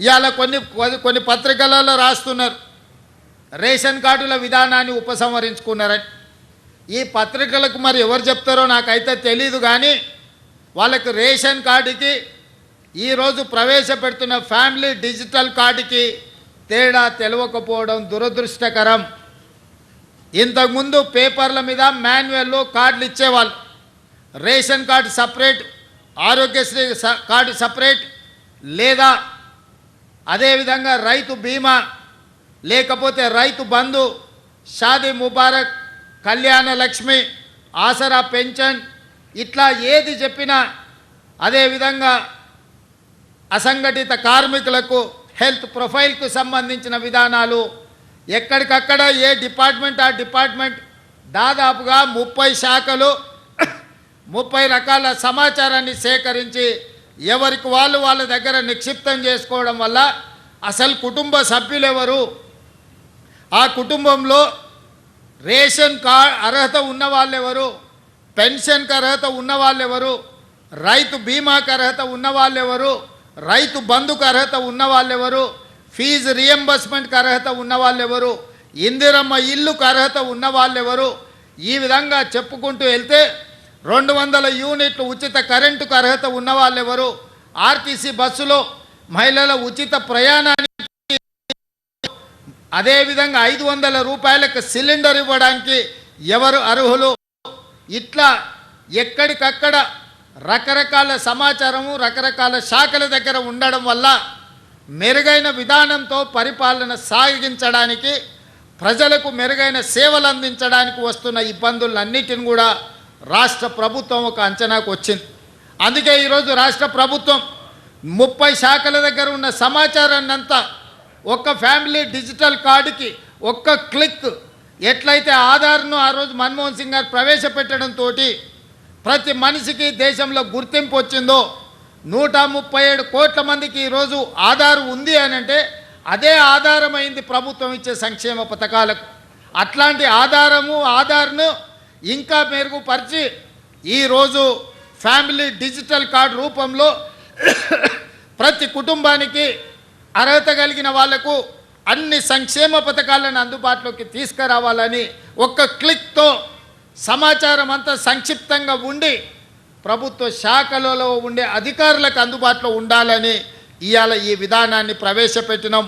ఇవాళ కొన్ని కొన్ని పత్రికలలో రాస్తున్నారు. రేషన్ కార్డుల విధానాన్ని ఉపసంహరించుకున్నారని. ఈ పత్రికలకు మరి ఎవరు చెప్తారో నాకైతే తెలీదు కానీ వాళ్ళకు రేషన్ కార్డుకి ఈరోజు ప్రవేశపెడుతున్న ఫ్యామిలీ డిజిటల్ కార్డుకి తేడా తెలవకపోవడం దురదృష్టకరం. ఇంతకుముందు పేపర్ల మీద మాన్యువల్లో కార్డులు ఇచ్చేవాళ్ళు. రేషన్ కార్డు సపరేట్ ఆరోగ్యశ్రీ స- కార్డు సపరేట్ లేదా అదేవిధంగా రైతు బీమా లేకపోతే రైతు బంధు షాదీ ముబారక్ కళ్యాణ లక్ష్మి ఆసరా పెన్షన్ ఇట్లా ఏది చెప్పినా అదేవిధంగా అసంఘటిత కార్మికులకు హెల్త్ ప్రొఫైల్కు సంబంధించిన విధానాలు ఎక్కడికక్కడ ఏ డిపార్ట్మెంట్ ఆ డిపార్ట్మెంట్ దాదాపుగా ముప్పై శాఖలు ముప్పై రకాల సమాచారాన్ని సేకరించి ఎవరికి వాళ్ళు వాళ్ళ దగ్గర నిక్షిప్తం చేసుకోవడం వల్ల అసలు కుటుంబ సభ్యులు ఎవరు ఆ కుటుంబంలో రేషన్ కార్డ్ అర్హత ఉన్న వాళ్ళెవరు? పెన్షన్కి అర్హత ఉన్న వాళ్ళెవరు? రైతు బీమాకి అర్హత ఉన్న వాళ్ళెవరు? రైతు బంధుకు అర్హత ఉన్న వాళ్ళెవరు? ఫీజు రియంబర్స్మెంట్కి అర్హత ఉన్న వాళ్ళెవరు? ఇందిరమ్మ ఇల్లుకు అర్హత ఉన్న వాళ్ళెవరు? ఈ విధంగా చెప్పుకుంటూ వెళ్తే రెండు వందల యూనిట్లు ఉచిత కరెంటుకు అర్హత ఉన్నవాళ్ళెవరు? ఆర్టీసీ బస్సులో మహిళల ఉచిత ప్రయాణానికి అదేవిధంగా ఐదు వందల రూపాయలకు సిలిండర్ ఇవ్వడానికి ఎవరు అర్హులు? ఇట్లా ఎక్కడికక్కడ రకరకాల సమాచారము రకరకాల శాఖల దగ్గర ఉండడం వల్ల మెరుగైన విధానంతో పరిపాలన సాగించడానికి ప్రజలకు మెరుగైన సేవలు అందించడానికి వస్తున్న ఇబ్బందులన్నిటిని కూడా రాష్ట్ర ప్రభుత్వం ఒక అంచనాకు వచ్చింది. అందుకే ఈరోజు రాష్ట్ర ప్రభుత్వం ముప్పై శాఖల దగ్గర ఉన్న సమాచారాన్ని అంతా ఒక్క ఫ్యామిలీ డిజిటల్ కార్డుకి ఒక్క క్లిక్ ఎట్లయితే ఆధార్ను ఆ రోజు మన్మోహన్ సింగ్ గారు ప్రవేశపెట్టడంతో ప్రతి మనిషికి దేశంలో గుర్తింపు వచ్చిందో నూట ముప్పై ఏడు కోట్ల మందికి ఈరోజు ఆధార్ ఉంది అని అంటే అదే ఆధారమైంది ప్రభుత్వం ఇచ్చే సంక్షేమ పథకాలకు. అట్లాంటి ఆధారము ఆధార్ను ఇంకా మెరుగుపరిచి ఈరోజు ఫ్యామిలీ డిజిటల్ కార్డు రూపంలో ప్రతి కుటుంబానికి అర్హత కలిగిన వాళ్ళకు అన్ని సంక్షేమ పథకాలను అందుబాటులోకి తీసుకురావాలని ఒక్క క్లిక్తో సమాచారం అంతా సంక్షిప్తంగా ఉండి ప్రభుత్వ శాఖలలో ఉండే అధికారులకు అందుబాటులో ఉండాలని ఇవాళ ఈ విధానాన్ని ప్రవేశపెట్టినాం.